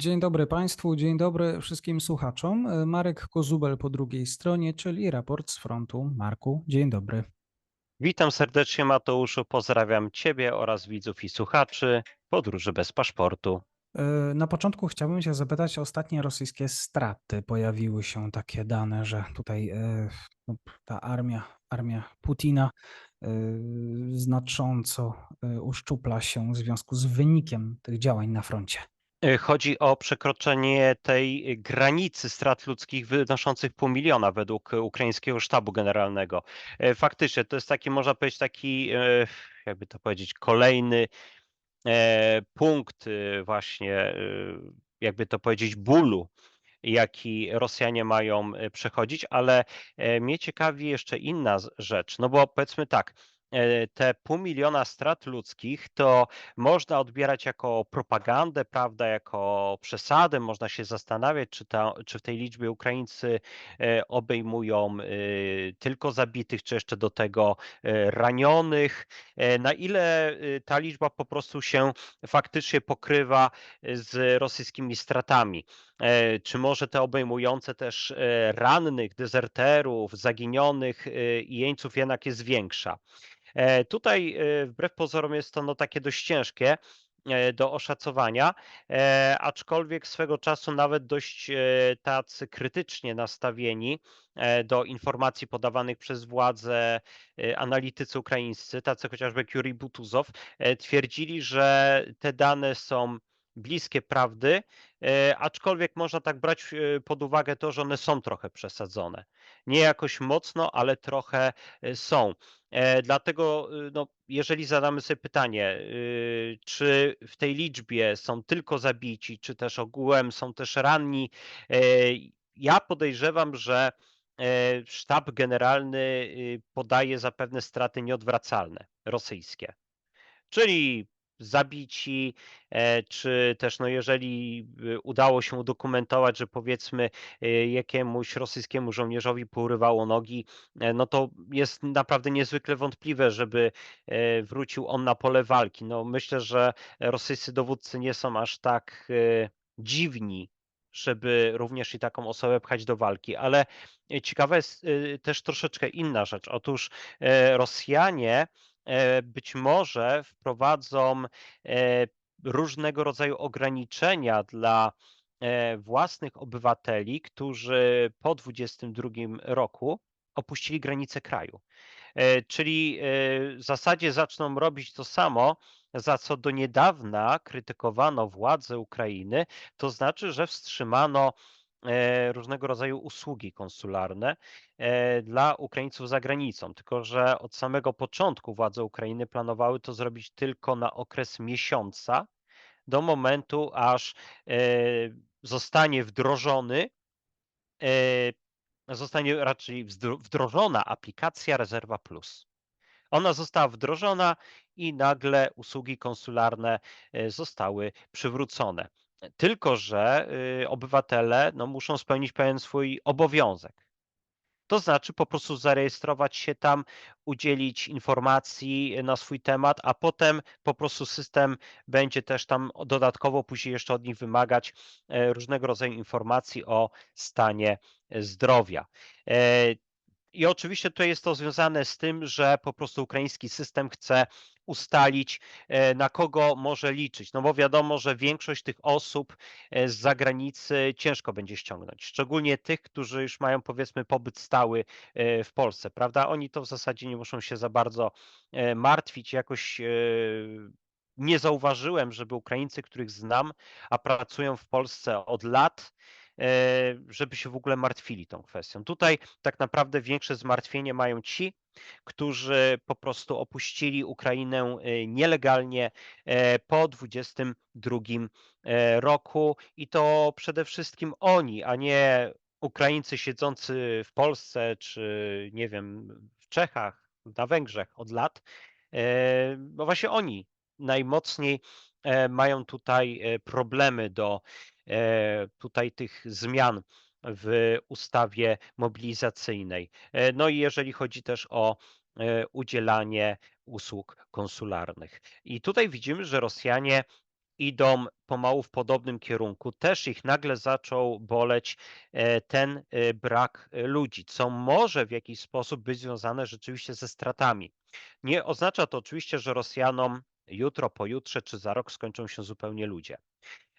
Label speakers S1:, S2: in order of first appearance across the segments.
S1: Dzień dobry Państwu, dzień dobry wszystkim słuchaczom. Marek Kozubel po drugiej stronie, czyli raport z frontu. Marku, dzień dobry.
S2: Witam serdecznie Mateuszu, pozdrawiam Ciebie oraz widzów i słuchaczy Podróży bez paszportu.
S1: E, Na początku chciałbym się zapytać o ostatnie rosyjskie straty. Pojawiły się takie dane, że tutaj e, no, ta armia, armia Putina e, znacząco uszczupla się w związku z wynikiem tych działań na froncie.
S2: Y, Chodzi o przekroczenie tej granicy strat ludzkich wynoszących pół miliona według ukraińskiego sztabu generalnego. Y, Faktycznie to jest taki, można powiedzieć, taki, y, jakby to powiedzieć, kolejny e, punkt właśnie, jakby to powiedzieć, bólu, jaki Rosjanie mają przechodzić, ale e, mnie ciekawi jeszcze inna rzecz, no bo powiedzmy tak, te pół miliona strat ludzkich to można odbierać jako propagandę, prawda, jako przesadę. Można się zastanawiać, czy, ta, czy w tej liczbie Ukraińcy e, obejmują e, tylko zabitych, czy jeszcze do tego e, ranionych. E, Na ile e, ta liczba po prostu się faktycznie pokrywa e, z rosyjskimi stratami. E, Czy może te obejmujące też e, rannych, dezerterów, zaginionych e, i jeńców jednak jest większa? E, Tutaj e, wbrew pozorom jest to no, takie dość ciężkie e, do oszacowania, aczkolwiek swego czasu nawet dość tacy krytycznie nastawieni do informacji podawanych przez władze analitycy ukraińscy, tacy chociażby Yuri Butuzow, twierdzili, że te dane są bliskie prawdy, e, aczkolwiek można tak brać e, pod uwagę to, że one są trochę przesadzone. Nie jakoś mocno, ale trochę e, są. Dlatego, no, jeżeli zadamy sobie pytanie, czy w tej liczbie są tylko zabici, czy też ogółem są też ranni, ja podejrzewam, że sztab generalny podaje zapewne straty nieodwracalne rosyjskie. Czyli zabici, e, czy też no jeżeli y, udało się udokumentować, że powiedzmy y, jakiemuś rosyjskiemu żołnierzowi pourywało nogi, e, no to jest naprawdę niezwykle wątpliwe, żeby e, wrócił on na pole walki. No myślę, że rosyjscy dowódcy nie są aż tak e, dziwni, żeby również i taką osobę pchać do walki, ale ciekawa jest też troszeczkę inna rzecz. Otóż Rosjanie być może wprowadzą e, różnego rodzaju ograniczenia dla e, własnych obywateli, którzy po 22 roku opuścili granice kraju. E, Czyli e, w zasadzie zaczną robić to samo, za co do niedawna krytykowano władze Ukrainy, to znaczy, że wstrzymano e, różnego rodzaju usługi konsularne e, dla Ukraińców za granicą. Tylko, że od samego początku władze Ukrainy planowały to zrobić tylko na okres miesiąca, do momentu, aż e, zostanie wdrożony, e, zostanie raczej wdrożona aplikacja Rezerwa Plus. Ona została wdrożona i nagle usługi konsularne e, zostały przywrócone. Tylko, że y, obywatele no, muszą spełnić pewien swój obowiązek. To znaczy po prostu zarejestrować się tam, udzielić informacji na swój temat, a potem po prostu system będzie też tam dodatkowo później jeszcze od nich wymagać e, różnego rodzaju informacji o stanie zdrowia. E, I oczywiście tutaj jest to związane z tym, że po prostu ukraiński system chce ustalić, e, na kogo może liczyć. No bo wiadomo, że większość tych osób e, z zagranicy ciężko będzie ściągnąć. Szczególnie tych, którzy już mają powiedzmy pobyt stały e, w Polsce, prawda? Oni to w zasadzie nie muszą się za bardzo martwić. Jakoś nie zauważyłem, żeby Ukraińcy, których znam, a pracują w Polsce od lat, żeby się w ogóle martwili tą kwestią. Tutaj tak naprawdę większe zmartwienie mają ci, którzy po prostu opuścili Ukrainę e, nielegalnie e, po 22 e, roku i to przede wszystkim oni, a nie Ukraińcy siedzący w Polsce czy nie wiem, w Czechach, na Węgrzech od lat, e, bo właśnie oni najmocniej e, mają tutaj e, problemy do e, tutaj tych zmian w ustawie mobilizacyjnej. E, No i jeżeli chodzi też o e, udzielanie usług konsularnych. I tutaj widzimy, że Rosjanie idą pomału w podobnym kierunku, też ich nagle zaczął boleć e, ten e, brak e, ludzi, co może w jakiś sposób być związane rzeczywiście ze stratami. Nie oznacza to oczywiście, że Rosjanom jutro, pojutrze czy za rok skończą się zupełnie ludzie.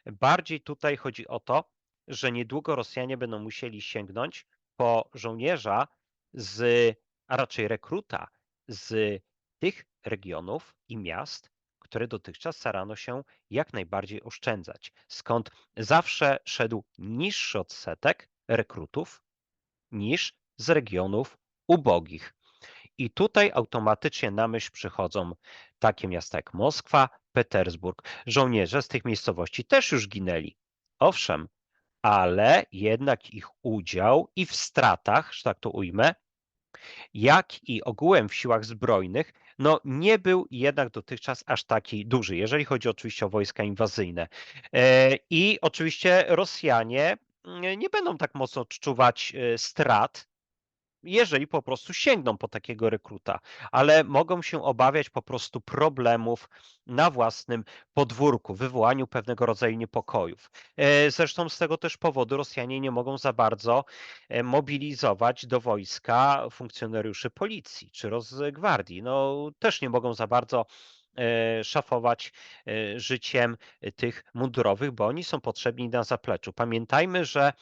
S2: Bardziej tutaj chodzi o to, że niedługo Rosjanie będą musieli sięgnąć po żołnierza z, a raczej rekruta z tych regionów i miast, które dotychczas starano się jak najbardziej oszczędzać. Skąd zawsze szedł niższy odsetek rekrutów niż z regionów ubogich. I tutaj automatycznie na myśl przychodzą takie miasta jak Moskwa, Petersburg. Żołnierze z tych miejscowości też już ginęli. Owszem, ale jednak ich udział i w stratach, że tak to ujmę, jak i ogółem w siłach zbrojnych, no nie był jednak dotychczas aż taki duży, jeżeli chodzi oczywiście o wojska inwazyjne. E, I oczywiście Rosjanie mm, nie będą tak mocno odczuwać e, strat, jeżeli po prostu sięgną po takiego rekruta, ale mogą się obawiać po prostu problemów na własnym podwórku, wywołaniu pewnego rodzaju niepokojów. E, zresztą z tego też powodu Rosjanie nie mogą za bardzo e, mobilizować do wojska funkcjonariuszy policji czy Rosgwardii. No, też nie mogą za bardzo e, szafować życiem tych mundurowych, bo oni są potrzebni na zapleczu. Pamiętajmy, że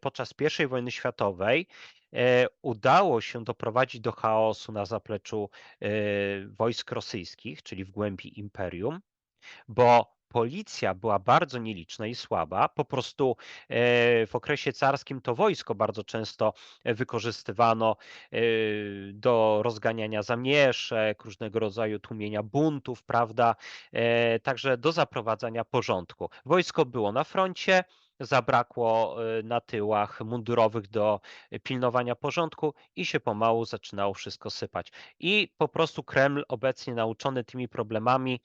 S2: podczas I wojny światowej udało się doprowadzić do chaosu na zapleczu e, wojsk rosyjskich, czyli w głębi imperium, bo policja była bardzo nieliczna i słaba. Po prostu e, w okresie carskim to wojsko bardzo często wykorzystywano do rozganiania zamieszek, różnego rodzaju tłumienia buntów, prawda? Także do zaprowadzania porządku. Wojsko było na froncie, zabrakło y, na tyłach mundurowych do pilnowania porządku i się pomału zaczynało wszystko sypać. I po prostu Kreml obecnie nauczony tymi problemami,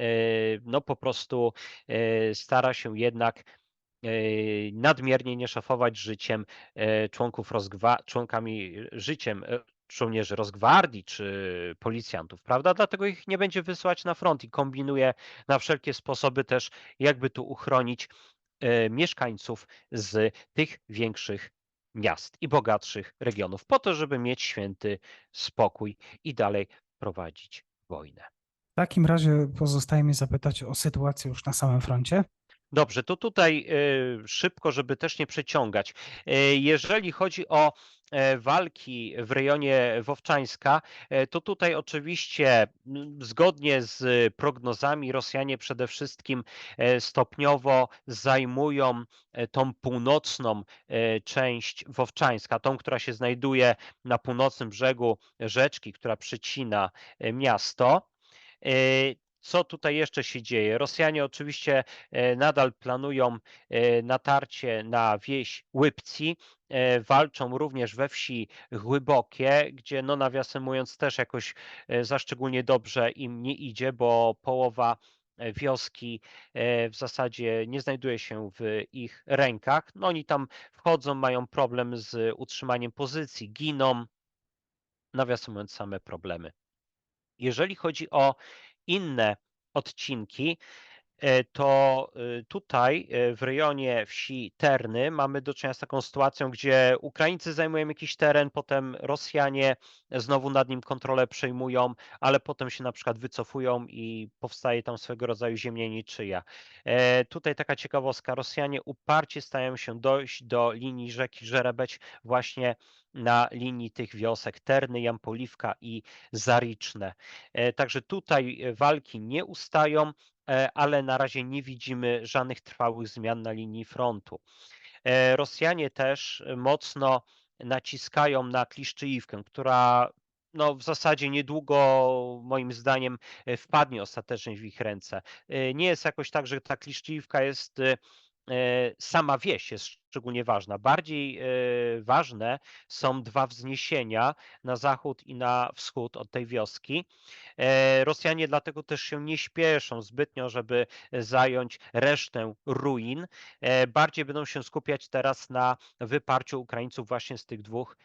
S2: y, no po prostu y, stara się jednak nadmiernie nie szafować życiem członków rozgwa- członkami życiem żołnierzy rozgwardii czy policjantów, prawda? Dlatego ich nie będzie wysyłać na front i kombinuje na wszelkie sposoby też, jakby tu uchronić mieszkańców z tych większych miast i bogatszych regionów, po to, żeby mieć święty spokój i dalej prowadzić wojnę.
S1: W takim razie pozostaje mi zapytać o sytuację już na samym froncie.
S2: Dobrze, to tutaj e, szybko, żeby też nie przeciągać. E, jeżeli chodzi o e, walki w rejonie Wowczańska, to tutaj oczywiście zgodnie z prognozami Rosjanie przede wszystkim stopniowo zajmują tą północną część Wowczańska, tą, która się znajduje na północnym brzegu rzeczki, która przycina miasto. Co tutaj jeszcze się dzieje? Rosjanie oczywiście e, nadal planują e, natarcie na wieś Łypci. E, walczą również we wsi Głębokie, gdzie no nawiasem mówiąc też jakoś za szczególnie dobrze im nie idzie, bo połowa wioski w zasadzie nie znajduje się w ich rękach. No oni tam wchodzą, mają problem z utrzymaniem pozycji, giną. Nawiasem mówiąc same problemy. Jeżeli chodzi o inne odcinki, to e, tutaj e, w rejonie wsi Terny mamy do czynienia z taką sytuacją, gdzie Ukraińcy zajmują jakiś teren, potem Rosjanie znowu nad nim kontrolę przejmują, ale potem się na przykład wycofują i powstaje tam swego rodzaju ziemieniczyja. Tutaj taka ciekawostka, Rosjanie uparcie stają się dojść do linii rzeki Żerebeć właśnie na linii tych wiosek Terny, Jampoliwka i Zariczne. E, także tutaj e, walki nie ustają, e, ale na razie nie widzimy żadnych trwałych zmian na linii frontu. Rosjanie też mocno naciskają na Kliszczyjówkę, która no, w zasadzie niedługo, moim zdaniem, wpadnie ostatecznie w ich ręce. Nie jest jakoś tak, że ta Kliszczyjówka jest sama wieś, jest szczególnie ważna. Bardziej e, ważne są dwa wzniesienia na zachód i na wschód od tej wioski. E, Rosjanie dlatego też się nie śpieszą zbytnio, żeby zająć resztę ruin. E, Bardziej będą się skupiać teraz na wyparciu Ukraińców właśnie z tych dwóch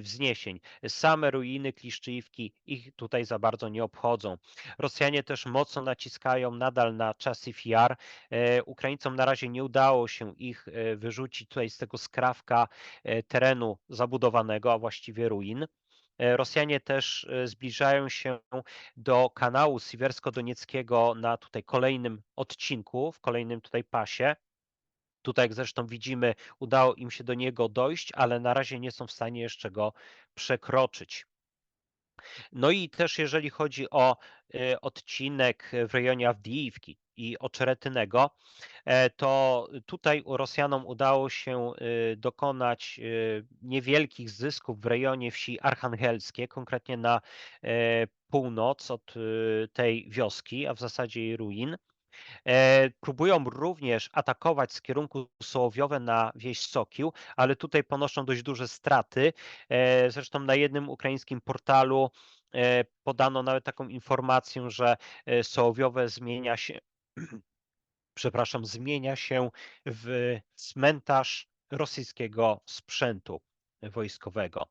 S2: wzniesień. Same ruiny Kliszczyjówki ich tutaj za bardzo nie obchodzą. Rosjanie też mocno naciskają nadal na Czasif Jar. Ukraińcom na razie nie udało się ich wyrzucić tutaj z tego skrawka e, terenu zabudowanego, a właściwie ruin. E, Rosjanie też e, zbliżają się do kanału Siwersko-Donieckiego na tutaj kolejnym odcinku, w kolejnym tutaj pasie. Tutaj, jak zresztą widzimy, udało im się do niego dojść, ale na razie nie są w stanie jeszcze go przekroczyć. No i też jeżeli chodzi o e, odcinek w rejonie Awdijiwki i Oczeretynego, e, to tutaj Rosjanom udało się e, dokonać niewielkich zysków w rejonie wsi Archangelskie, konkretnie na północ od tej wioski, a w zasadzie jej ruin. E, Próbują również atakować z kierunku Sołowiowe na wieś Sokił, ale tutaj ponoszą dość duże straty. E, Zresztą na jednym ukraińskim portalu e, podano nawet taką informację, że Sołowiowe zmienia się, przepraszam, zmienia się w cmentarz rosyjskiego sprzętu wojskowego.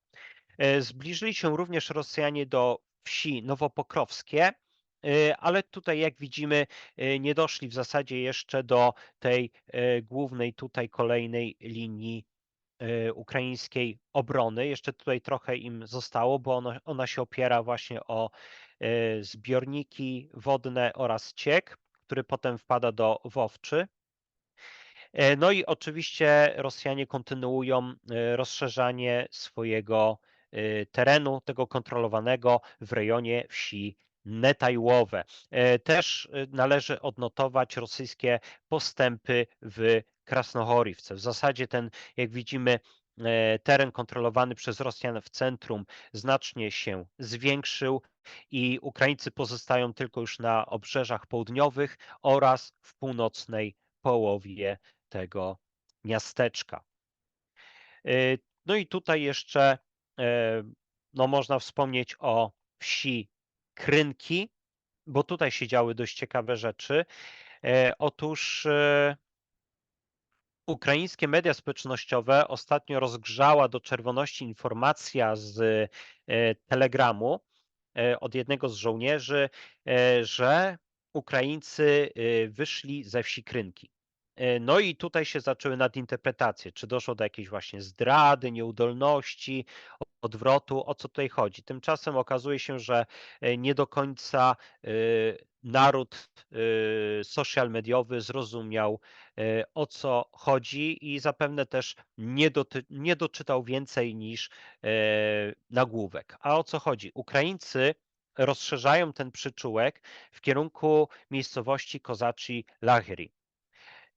S2: Zbliżyli się również Rosjanie do wsi Nowopokrowskie, ale tutaj jak widzimy e, nie doszli w zasadzie jeszcze do tej e, głównej tutaj kolejnej linii ukraińskiej obrony. Jeszcze tutaj trochę im zostało, bo ono, ona się opiera właśnie o zbiorniki wodne oraz ciek, który potem wpada do Wowczy. E, No i oczywiście Rosjanie kontynuują rozszerzanie swojego terenu, tego kontrolowanego w rejonie wsi Netajłowe. E, Też e, należy odnotować rosyjskie postępy w Krasnohorivce. W zasadzie ten, jak widzimy, e, teren kontrolowany przez Rosjan w centrum znacznie się zwiększył i Ukraińcy pozostają tylko już na obrzeżach południowych oraz w północnej połowie tego miasteczka. No i tutaj jeszcze no można wspomnieć o wsi Krynki, bo tutaj się działy dość ciekawe rzeczy. E, Otóż e, ukraińskie media społecznościowe ostatnio rozgrzała do czerwoności informacja z e, Telegramu od jednego z żołnierzy, że Ukraińcy wyszli ze wsi Krynki. E, No i tutaj się zaczęły nadinterpretacje, czy doszło do jakiejś właśnie zdrady, nieudolności, odwrotu, o co tutaj chodzi. Tymczasem okazuje się, że e, nie do końca e, naród social mediowy zrozumiał o co chodzi i zapewne też nie, doty, nie doczytał więcej niż nagłówek. A o co chodzi? Ukraińcy rozszerzają ten przyczółek w kierunku miejscowości Kozaci Lachery.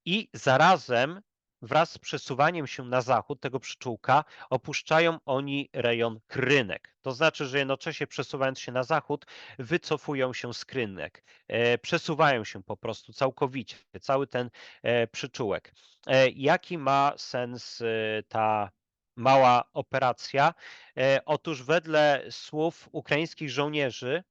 S2: I zarazem wraz z przesuwaniem się na zachód tego przyczółka opuszczają oni rejon Krynek. To znaczy, że jednocześnie przesuwając się na zachód, wycofują się z Krynek. E, przesuwają się po prostu całkowicie, cały ten e, przyczółek. E, jaki ma sens ta mała operacja? Otóż wedle słów ukraińskich żołnierzy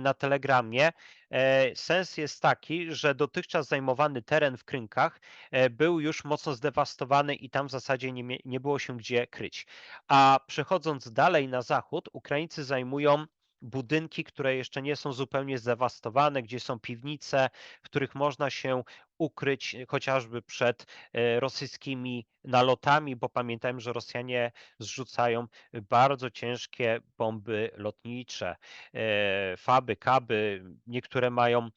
S2: na telegramie, E, Sens jest taki, że dotychczas zajmowany teren w Krynkach e, był już mocno zdewastowany i tam w zasadzie nie, nie było się gdzie kryć. A przechodząc dalej na zachód, Ukraińcy zajmują budynki, które jeszcze nie są zupełnie zdewastowane, gdzie są piwnice, w których można się ukryć e, chociażby przed e, rosyjskimi nalotami, bo pamiętajmy, że Rosjanie zrzucają bardzo ciężkie bomby lotnicze, e, faby, kaby, niektóre mają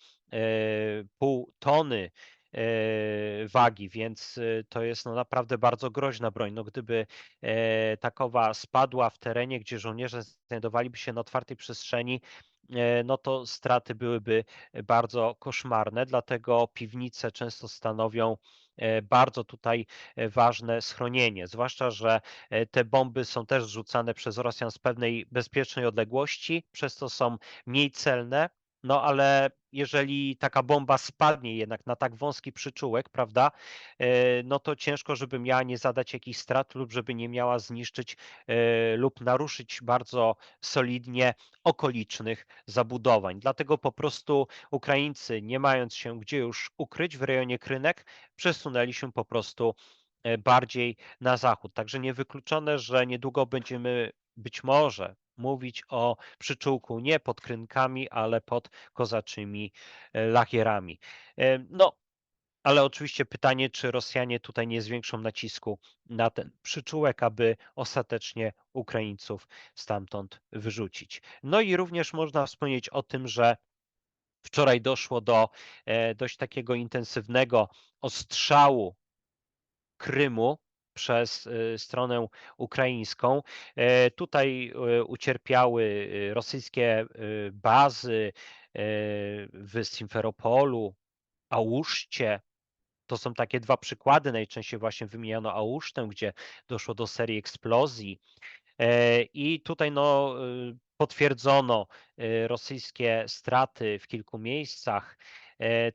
S2: pół tony wagi, więc e, to jest no naprawdę bardzo groźna broń. No, gdyby e, takowa spadła w terenie, gdzie żołnierze znajdowaliby się na otwartej przestrzeni, e, no to straty byłyby bardzo koszmarne, dlatego piwnice często stanowią e, bardzo tutaj e, ważne schronienie, zwłaszcza, że e, te bomby są też rzucane przez Rosjan z pewnej bezpiecznej odległości, przez to są mniej celne, No ale jeżeli taka bomba spadnie jednak na tak wąski przyczółek, prawda, e, no to ciężko, żeby miała nie zadać jakichś strat lub żeby nie miała zniszczyć e, lub naruszyć bardzo solidnie okolicznych zabudowań. Dlatego po prostu Ukraińcy, nie mając się gdzie już ukryć w rejonie Krynek, przesunęli się po prostu e, bardziej na zachód. Także niewykluczone, że niedługo będziemy być może mówić o przyczółku nie pod Krynkami, ale pod kozaczymi e, lachierami. E, No, ale oczywiście pytanie, czy Rosjanie tutaj nie zwiększą nacisku na ten przyczółek, aby ostatecznie Ukraińców stamtąd wyrzucić. No i również można wspomnieć o tym, że wczoraj doszło do e, dość takiego intensywnego ostrzału Krymu przez y, stronę ukraińską. E, Tutaj y, ucierpiały y, rosyjskie bazy e, w Simferopolu, Ałuszcie. To są takie dwa przykłady. Najczęściej właśnie wymieniano Ałusztę, gdzie doszło do serii eksplozji. E, I tutaj no, potwierdzono rosyjskie straty w kilku miejscach.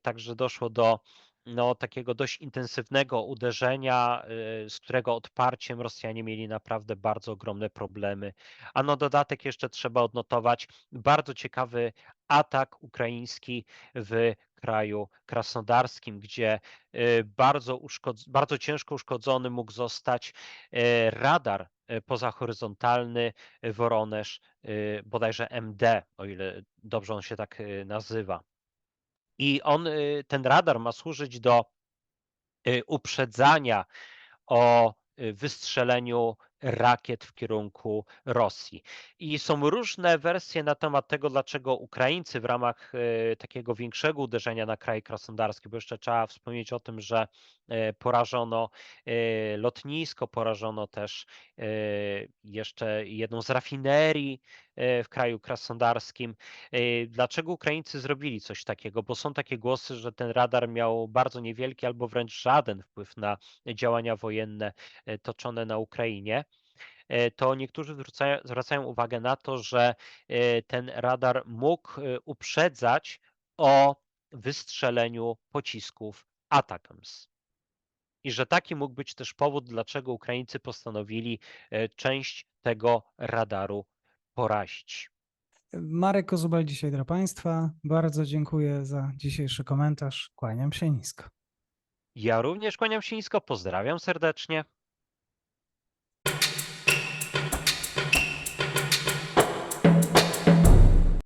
S2: Także doszło do no, takiego dość intensywnego uderzenia, y, z którego odparciem Rosjanie mieli naprawdę bardzo ogromne problemy. A na dodatek jeszcze trzeba odnotować bardzo ciekawy atak ukraiński w kraju krasnodarskim, gdzie y, bardzo, uszkodz- bardzo ciężko uszkodzony mógł zostać e, radar pozahoryzontalny Woronesz, bodajże MD, o ile dobrze on się tak nazywa. I on, y, ten radar ma służyć do y, uprzedzania o y, wystrzeleniu rakiet w kierunku Rosji. I są różne wersje na temat tego, dlaczego Ukraińcy w ramach y, takiego większego uderzenia na kraj krasnodarski, bo jeszcze trzeba wspomnieć o tym, że y, porażono y, lotnisko, porażono też jeszcze jedną z rafinerii w kraju krasnodarskim. Dlaczego Ukraińcy zrobili coś takiego? Bo są takie głosy, że ten radar miał bardzo niewielki albo wręcz żaden wpływ na działania wojenne e, toczone na Ukrainie, e, to niektórzy zwracają, zwracają uwagę na to, że e, ten radar mógł e, uprzedzać o wystrzeleniu pocisków Atakams. I że taki mógł być też powód, dlaczego Ukraińcy postanowili e, część tego radaru porazić.
S1: Marek Kozubel dzisiaj dla Państwa. Bardzo dziękuję za dzisiejszy komentarz. Kłaniam się nisko.
S2: Ja również kłaniam się nisko, pozdrawiam serdecznie.